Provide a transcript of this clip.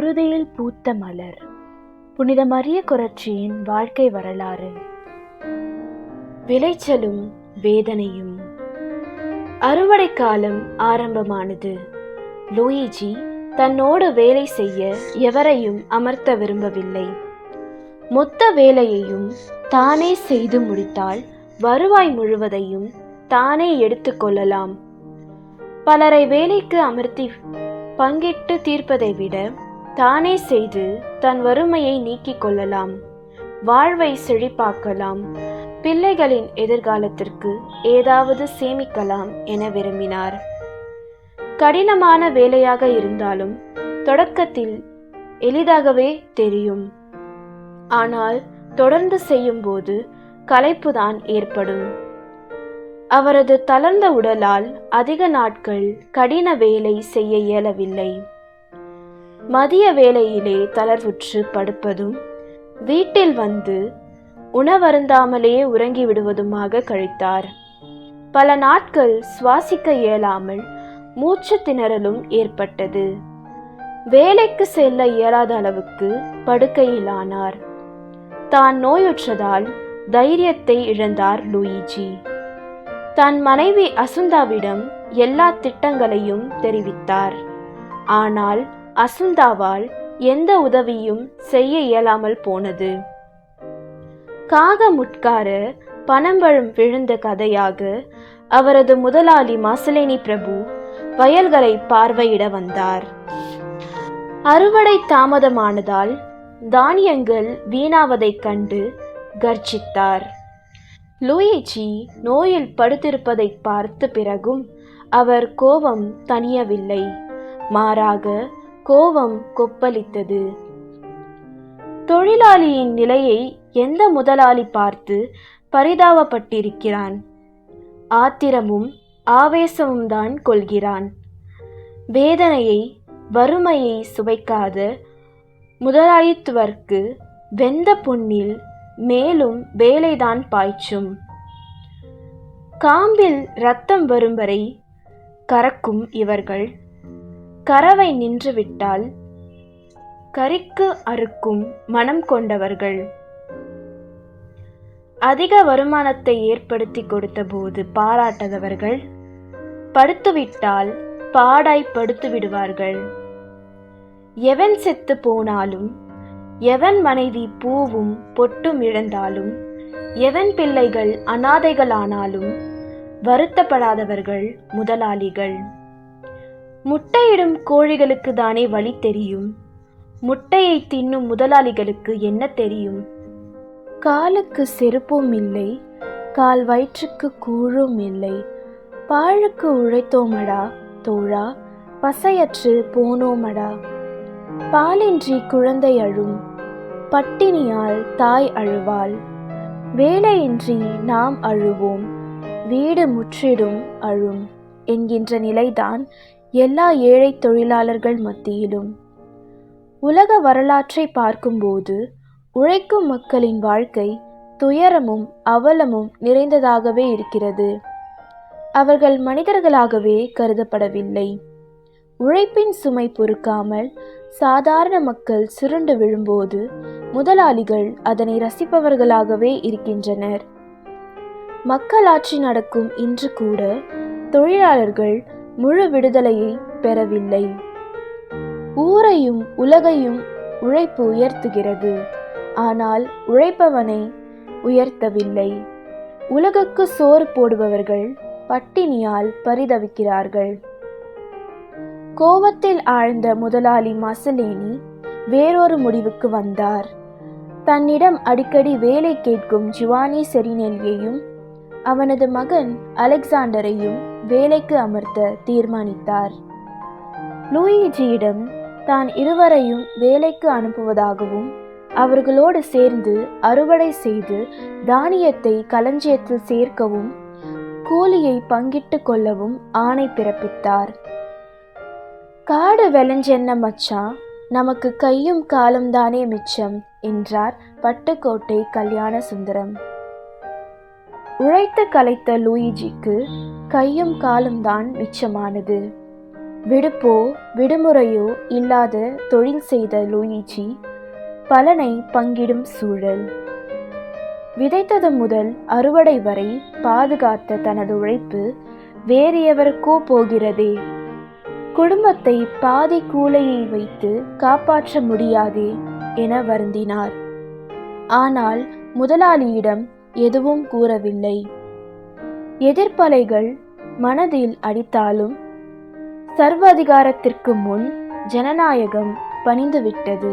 குருதியில் பூத்த மலர். புனித மரிய குரட்சியின் வாழ்க்கை வரலாறு. விளைச்சலும் வேதனையும். அறுவடை காலம் ஆரம்பமானது. லூயிஜி தன்னோடு வேலை செய்ய எவரையும் அமர்த்த விரும்பவில்லை. மொத்த வேலையையும் தானே செய்து முடித்தால் வருவாய் முழுவதையும் தானே எடுத்துக்கொள்ளலாம் பலரை வேலைக்கு அமர்த்தி பங்கிட்டு தீர்ப்பதை விட தானே செய்து தன் வறுமையை நீக்கிக் கொள்ளலாம். வாழ்வை செழிப்பாக்கலாம். பிள்ளைகளின் எதிர்காலத்திற்கு ஏதாவது சேமிக்கலாம் என விரும்பினார். கடினமான வேலையாக இருந்தாலும் தொடக்கத்தில் எளிதாகவே தெரியும். ஆனால் தொடர்ந்து செய்யும்போது களைப்புதான் ஏற்படும். அவரது தளர்ந்த உடலால் அதிக நாட்கள் கடின வேலை செய்ய இயலவில்லை. மதிய வேளையிலே தளர்வுற்று படுப்பதும் வீட்டில் வந்து உணவருந்தாமலே உறங்கி விடுவதுமாக கழித்தார். பல நாட்கள் சுவாசிக்க இயலாமல் மூச்சு திணறலும் ஏற்பட்டது. வேலைக்கு செல்ல இயலாத அளவுக்கு படுக்கையிலானார். தான் நோயுற்றதால் தைரியத்தை இழந்தார் லூயிஜி. தன் மனைவி அசுந்தாவிடம் எல்லா திட்டங்களையும் தெரிவித்தார். ஆனால் அசுந்தாவால் எந்த உதவியும் செய்ய இயலாமல் போனது. காகமுட்கார பனம்பழம் விழுந்த கதையாக அவரது முதலாளி மாசலேனி பிரபு வயல்களை பார்வையிட வந்தார். அறுவடை தாமதமானதால் தானியங்கள் வீணாவதைக் கண்டு கர்ஜித்தார் லூயிஜி நோயில் படுத்திருப்பதை பார்த்த பிறகும் அவர் கோபம் தணியவில்லை. மாறாக கோபம் கொப்பளித்தது. தொழிலாளியின் நிலையை எந்த முதலாளி பார்த்து பரிதாபப்பட்டிருக்கிறான்? ஆத்திரமும் ஆவேசமும் தான் கொள்கிறான். வேதனையை வறுமையை சுவைக்காத முதலாளித்துவர்க்கு வெந்த பொன்னில் மேலும் வேலைதான் பாய்ச்சும். காம்பில் ரத்தம் வரும் வரை கறக்கும் இவர்கள் கறவை நின்றுவிட்டால் கறிக்கு அறுக்கும் மனம் கொண்டவர்கள். அதிக வருமானத்தை ஏற்படுத்தி கொடுத்தபோது பாராட்டாதவர்கள் படுத்துவிட்டால் பாடாய் படுத்து விடுவார்கள் எவன் செத்து போனாலும் எவன் மனைவி பூவும் பொட்டும் இழந்தாலும் எவன் பிள்ளைகள் அனாதைகளானாலும் வருத்தப்படாதவர்கள் முதலாளிகள். முட்டையிடும் கோழிகளுக்கு தானே வழி தெரியும்? முட்டையை தின்னும் முதலாளிகளுக்கு என்ன தெரியும்? காலுக்கு செருப்பும் இல்லை கால் வயிற்றுக்கு கூழும் இல்லை. பாழுக்கு உழைத்தோமடா தோழா பசையற்று போனோமடா. பாலின்றி குழந்தை அழும் பட்டினியால் தாய் அழுவாள். வேலையின்றி நாம் அழுவோம் வீடு முற்றிடும் அழும் என்கின்ற நிலைதான் எல்லா ஏழை தொழிலாளர்கள் மத்தியிலும். உலக வரலாற்றை பார்க்கும்போது உழைக்கும் மக்களின் வாழ்க்கை துயரமும் அவலமும் நிறைந்ததாகவே இருக்கிறது. அவர்கள் மனிதர்களாகவே கருதப்படவில்லை. உழைப்பின் சுமை பொறுக்காமல் சாதாரண மக்கள் சுருண்டு விழும்போது முதலாளிகள் அதனை ரசிப்பவர்களாகவே இருக்கின்றனர். மக்களாட்சி நடக்கும் இன்று கூட தொழிலாளர்கள் முழு விடுதலையை பெறவில்லை. ஊரையும் உலகையும் உழைப்பு உயர்த்துகிறது. ஆனால் உழைப்பவனை உயர்த்தவில்லை. உலகுக்கு சோறு போடுபவர்கள் பட்டினியால் பரிதவிக்கிறார்கள். கோபத்தில் ஆழ்ந்த முதலாளி மசலேனி வேறொரு முடிவுக்கு வந்தார். தன்னிடம் அடிக்கடி வேலை கேட்கும் ஜுவானி செரினெல்லியையும் அவனது மகன் அலெக்சாண்டரையும் வேலைக்கு அமர்த்த தீர்மானித்தார். லூயிஜியிடம் தான் இருவரையும் வேலைக்கு அனுப்புவதாகவும் அவர்களோடு சேர்ந்து அறுவடை செய்து தானியத்தை களஞ்சியத்தில் சேர்க்கவும் கூலியை பங்கிட்டு கொள்ளவும் ஆணை பிறப்பித்தார். காடு வெளஞ்சென்ன மச்சான் நமக்கு கையும் காலும் தானே மிச்சம் என்றார் பட்டுக்கோட்டை கல்யாண சுந்தரம். உழைத்து கலைத்த லூயிஜிக்கு கையும் காலும் தான் மிச்சமானது. விடுப்போ விடுமுறையோ இல்லாத தொழில் செய்த லூயிஜி பலனை பங்கிடும் சூழல். விதைத்தது முதல் அறுவடை வரை பாதுகாத்த தனது உழைப்பு வேறு எவருக்கோ போகிறதே. குடும்பத்தை பாதி கூலையை வைத்து காப்பாற்ற முடியாதே என வருந்தினார். ஆனால் முதலாளியிடம் எதுவும் கூறவில்லை. எதிர்ப்பலைகள் மனதில் அடித்தாலும் சர்வாதிகாரத்திற்கு முன் ஜனநாயகம் பணிந்துவிட்டது.